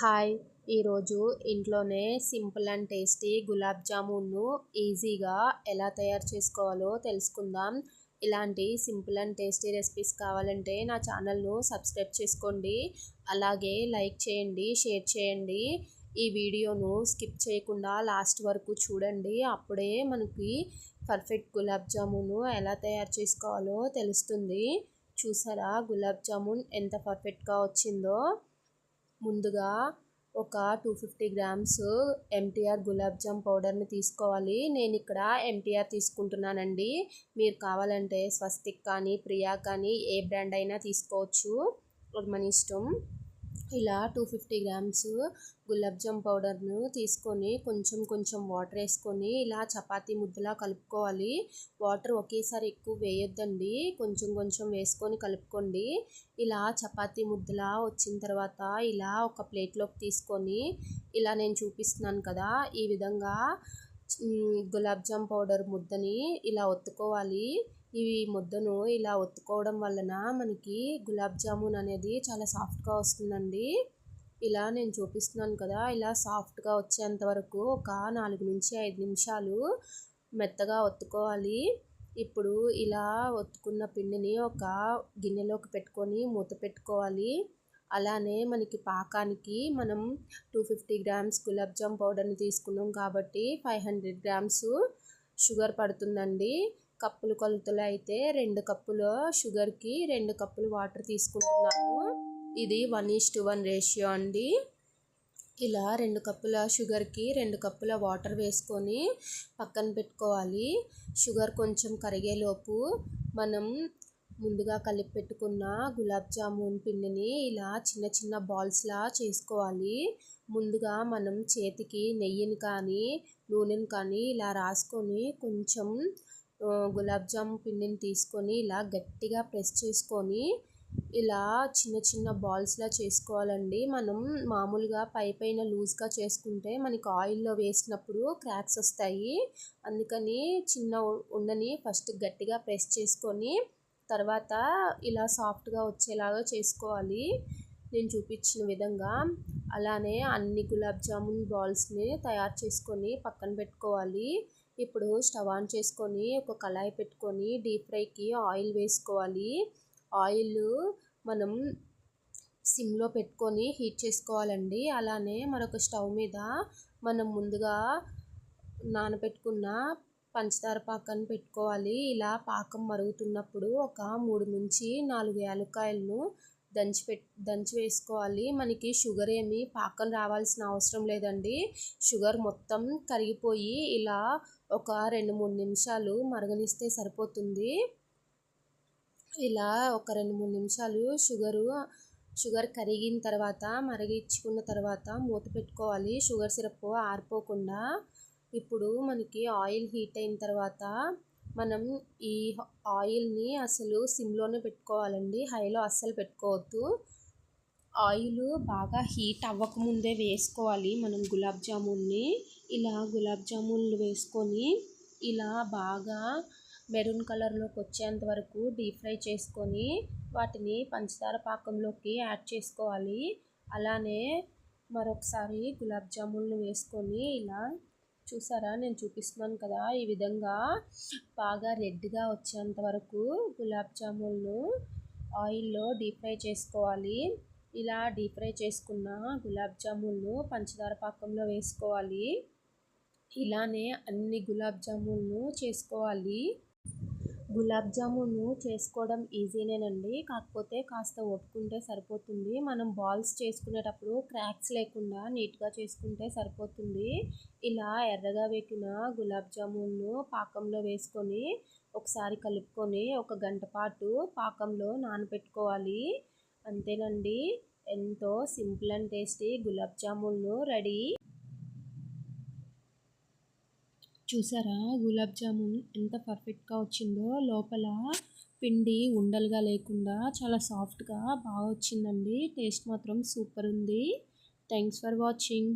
Hi. ఈరోజు ఇంట్లోనే simple and tasty gulab జామున్ను ఈజీగా ఎలా తయారు చేసుకోవాలో తెలుసుకుందాం. ఇలాంటి సింపుల్ అండ్ టేస్టీ రెసిపీస్ కావాలంటే నా ఛానల్ను సబ్స్క్రైబ్ చేసుకోండి. అలాగే లైక్ చేయండి షేర్ చేయండి. ఈ వీడియోను స్కిప్ చేయకుండా లాస్ట్ వరకు చూడండి. అప్పుడే మనకి పర్ఫెక్ట్ గులాబ్ జామును ఎలా తయారు చేసుకోవాలో తెలుస్తుంది. చూసారా? గులాబ్ జామున్ ఎంత పర్ఫెక్ట్గా వచ్చిందో. ముందుగా ఒక two fifty grams MTR gulab jam పౌడర్ని తీసుకోవాలి. నేను ఇక్కడ ఎంటీఆర్ తీసుకుంటున్నానండి. మీరు కావాలంటే స్వస్తిక్ కానీ ప్రియా కానీ ఏ బ్రాండ్ అయినా తీసుకోవచ్చు. అది మన ఇష్టం. ఇలా two fifty grams gulab jam పౌడర్ను తీసుకొని కొంచెం కొంచెం వాటర్ వేసుకొని ఇలా చపాతీ ముద్దలా కలుపుకోవాలి. వాటర్ ఒకేసారి ఎక్కువ వేయొద్దండి. కొంచెం కొంచెం వేసుకొని కలుపుకోండి. ఇలా చపాతీ ముద్దలా వచ్చిన తర్వాత ఇలా ఒక ప్లేట్లోకి తీసుకొని ఇలా నేను చూపిస్తున్నాను కదా ఈ విధంగా గులాబ్ జామ్ పౌడర్ ముద్దని ఇలా ఒత్తుకోవాలి. ఈ ముద్దను ఇలా ఒత్తుకోవడం వలన మనకి గులాబ్ జామున్ అనేది చాలా సాఫ్ట్గా వస్తుందండి. ఇలా నేను చూపిస్తున్నాను కదా ఇలా సాఫ్ట్గా వచ్చేంత వరకు ఒక నాలుగు నుంచి ఐదు నిమిషాలు మెత్తగా ఒత్తుకోవాలి. ఇప్పుడు ఇలా ఒత్తుకున్న పిండిని ఒక గిన్నెలోకి పెట్టుకొని మూత పెట్టుకోవాలి. అలానే మనకి పాకానికి మనం two fifty grams gulab jam పౌడర్ని తీసుకున్నాం కాబట్టి ఫైవ్ హండ్రెడ్ గ్రామ్స్ షుగర్ పడుతుందండి. కప్పులు కొలతలు అయితే రెండు కప్పుల షుగర్కి రెండు కప్పులు వాటర్ తీసుకుంటున్నాము. ఇది one is to one ratio అండి. ఇలా రెండు కప్పుల షుగర్కి రెండు కప్పుల వాటర్ వేసుకొని పక్కన పెట్టుకోవాలి. షుగర్ కొంచెం కరిగేలోపు మనం ముందుగా కలిపి పెట్టుకున్న గులాబ్ జామున్ పిండిని ఇలా చిన్న చిన్న బాల్స్లా చేసుకోవాలి. ముందుగా మనం చేతికి నెయ్యిని కానీ నూనెని కానీ ఇలా రాసుకొని కొంచెం గులాబ్ జామ్ పిండిని తీసుకొని ఇలా గట్టిగా ప్రెస్ చేసుకొని ఇలా చిన్న చిన్న బాల్స్లా చేసుకోవాలండి. మనం మామూలుగా పై పైన లూజ్గా చేసుకుంటే మనకి ఆయిల్లో వేసినప్పుడు క్రాక్స్ వస్తాయి. అందుకని చిన్న ఉండని ఫస్ట్ గట్టిగా ప్రెస్ చేసుకొని తర్వాత ఇలా సాఫ్ట్గా వచ్చేలాగా చేసుకోవాలి. నేను చూపించిన విధంగా అలానే అన్ని గులాబ్ జామున్ బాల్స్ని తయారు చేసుకొని పక్కన పెట్టుకోవాలి. ఇప్పుడు స్టవ్ ఆన్ చేసుకొని ఒక కళాయి పెట్టుకొని డీప్ ఫ్రైకి ఆయిల్ వేసుకోవాలి. ఆయిల్ మనం సిమ్లో పెట్టుకొని హీట్ చేసుకోవాలండి. అలానే మరొక స్టవ్ మీద మనం ముందుగా నానబెట్టుకున్న పంచదార పాకాన్ని పెట్టుకోవాలి. ఇలా పాకం మరుగుతున్నప్పుడు ఒక మూడు నుంచి నాలుగు యాలక్కాయలను దంచి పెట్ దంచి వేసుకోవాలి. మనకి షుగర్ ఏమి పాకం రావాల్సిన అవసరం లేదండి. షుగర్ మొత్తం కరిగిపోయి ఇలా ఒక రెండు మూడు నిమిషాలు మరగనిస్తే సరిపోతుంది. ఇలా ఒక రెండు మూడు నిమిషాలు షుగరు షుగర్ కరిగిన తర్వాత మరిగించుకున్న తర్వాత మూత పెట్టుకోవాలి. షుగర్ సిరప్ ఆరిపోకుండా ఇప్పుడు మనకి ఆయిల్ హీట్ అయిన తర్వాత మనం ఈ ఆయిల్ని అసలు సిమ్లోనే పెట్టుకోవాలండి. హైలో అస్సలు పెట్టుకోవద్దు. ఆయిల్ బాగా హీట్ అవ్వకముందే వేసుకోవాలి మనం గులాబ్ జామున్ని. ఇలా గులాబ్ జామున్లు వేసుకొని ఇలా బాగా మెరూన్ కలర్లోకి వచ్చేంత వరకు డీప్ ఫ్రై చేసుకొని వాటిని పంచదార పాకంలోకి యాడ్ చేసుకోవాలి. అలానే మరొకసారి గులాబ్ జామున్లు వేసుకొని ఇలా చూసారా? నేను చూపిస్తున్నాను కదా ఈ విధంగా బాగా రెడ్గా వచ్చేంత వరకు గులాబ్ జామున్లు ఆయిల్లో డీప్ ఫ్రై చేసుకోవాలి. ఇలా డీప్ ఫ్రై చేసుకున్న గులాబ్ జామున్ను పంచదార పాకంలో వేసుకోవాలి. ఇలానే అన్ని గులాబ్ జామున్ను చేసుకోవాలి. గులాబ్ జామును చేసుకోవడం ఈజీనేనండి. కాకపోతే కాస్త ఒప్పుకుంటే సరిపోతుంది. మనం బాల్స్ చేసుకునేటప్పుడు క్రాక్స్ లేకుండా నీట్గా చేసుకుంటే సరిపోతుంది. ఇలా ఎర్రగా వేకిన గులాబ్ జామున్ను పాకంలో వేసుకొని ఒకసారి కలుపుకొని ఒక గంట పాటు పాకంలో నానబెట్టుకోవాలి అంతేనండి. ఎంతో సింపుల్ అండ్ టేస్టీ గులాబ్ జామున్ను రెడీ? చూసారా? గులాబ్ జామున్ ఎంత పర్ఫెక్ట్గా వచ్చిందో. లోపల పిండి ఉండలుగా లేకుండా చాలా సాఫ్ట్గా బాగా వచ్చిందండి. టేస్ట్ మాత్రం సూపర్ ఉంది. Thanks for watching.